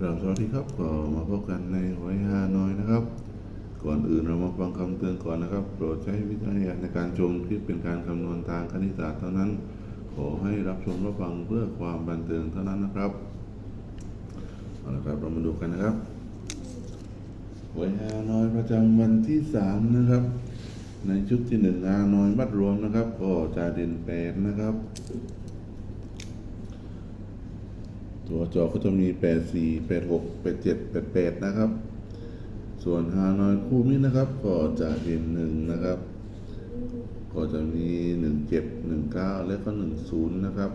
กราบสวัสดีครับก็มาพบกันในหวยฮานอยนะครับ ก่อนอื่นเรามาฟังคำเตือนก่อนนะครับ โปรดใช้วิจารณญาณในการชมคลิปเป็นการคำนวณทางคณิตศาสตร์เท่านั้น ขอให้รับชมรับฟังเพื่อความบันเทิงเท่านั้นนะครับเอาละครับเรามาดูกันนะครับหวยฮานอยประจำวันที่สามนะครับ ในชุดที่หนึ่งฮานอยมัดรวมนะครับ ก็จ่าเด่นแปดนะครับ ตัวจอก็จะมี 84 86 87 88 นะครับ ส่วนฮานอยคู่มิตรนะครับ ก็จะเห็นหนึ่งนะครับ ก็จะมี 17 19 และก็ 10 นะครับ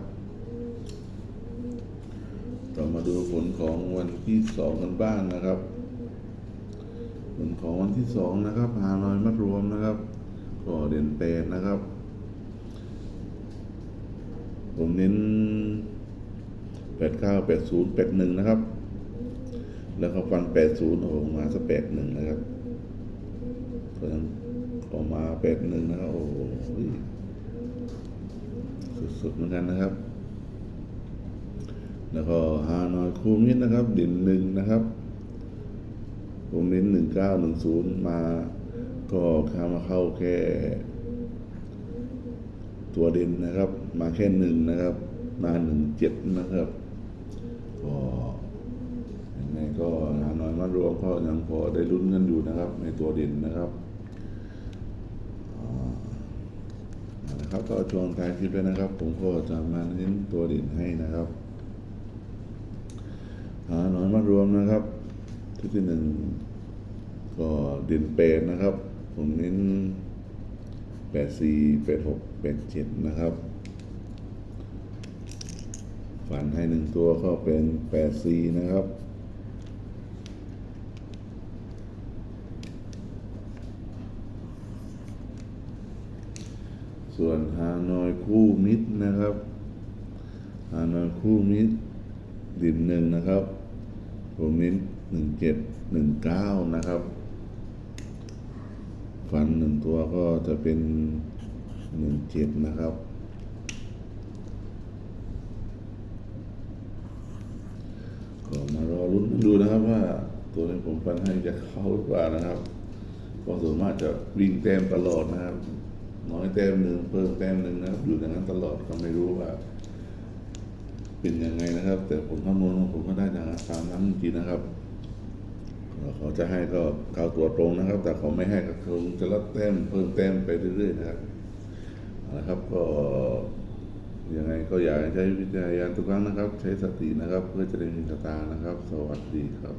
ต่อมาดูผลของวันที่ 2 กันบ้างนะครับ ผลของวันที่ 2 นะครับฮานอยมัดรวมนะครับ ก็เด่นแปดนะครับ ผมเน้น ดเก้าแปดศูนย์แปดหนึ่งนะครับ แล้วก็ฟันแปดศูนย์ออกมาสักแปดหนึ่งนะครับก็ยังออกมาแปดหนึ่งนะครับโอ้โหสุดๆเหมือนกันนะครับ แล้วก็ฮานอยคูมิดนะครับเด่นหนึ่งนะครับผมเน้นหนึ่งเก้าหนึ่งศูนย์มาก็เข้ามาเข้าแค่ ตัวเด่นนะครับ มาแค่หนึ่งนะครับ มาหนึ่งเจ็ดนะครับ ก็ ยังไงก็หาน้อยมารวมก็ยังพอได้ลุ้นกันอยู่นะครับ ในตัวเด่นนะครับอ่าเอาละครับก็ช่วงท้ายคลิปเลยนะครับ ผมก็จะมาเน้นตัวเด่นให้นะครับหาหน้อยมารวมนะครับที่ที่หนึ่งก็เด่นแปดนะครับ ผมเน้นแปดสี่แปดหกแปดเจ็ดนะครับ ฝันให้หนึ่งตัวก็เป็นแปดสี่นะครับ ส่วนฮานอยคู่มิตรนะครับฮานอยคู่มิตรดินหนึ่งนะครับผมมิตรหนึ่งเจ็ดหนึ่งเก้านะครับฟันหนึ่งตัวก็จะเป็นหนึ่งเจ็ดนะครับ ก็มารอลุ้นดูนะครับว่าตัวที่ผมฟันให้จะเข้าหรือเปล่านะครับเพราะส่วนมากจะวิ่งแต้มตลอดนะครับ น้อยแต้มหนึ่งเพิ่มแต้มหนึ่งนะครับ อยู่อย่างนั้นตลอดก็ไม่รู้ว่า เป็นยังไงนะครับ แต่ผมคำนวณของผมก็ได้อย่างตามนั้นจริงๆนะครับเขาจะให้ก็เข้าตัวตรงนะครับ แต่เขาไม่ให้ก็คงจะลดแต้มเพิ่มแต้มไปเรื่อยๆนะครับเอาละครับก็ ยังไงก็อยากให้ใช้วิจารณญาณทุกครั้งนะครับ ใช้สตินะครับ เพื่อจะได้มีสตานะครับ สวัสดีครับ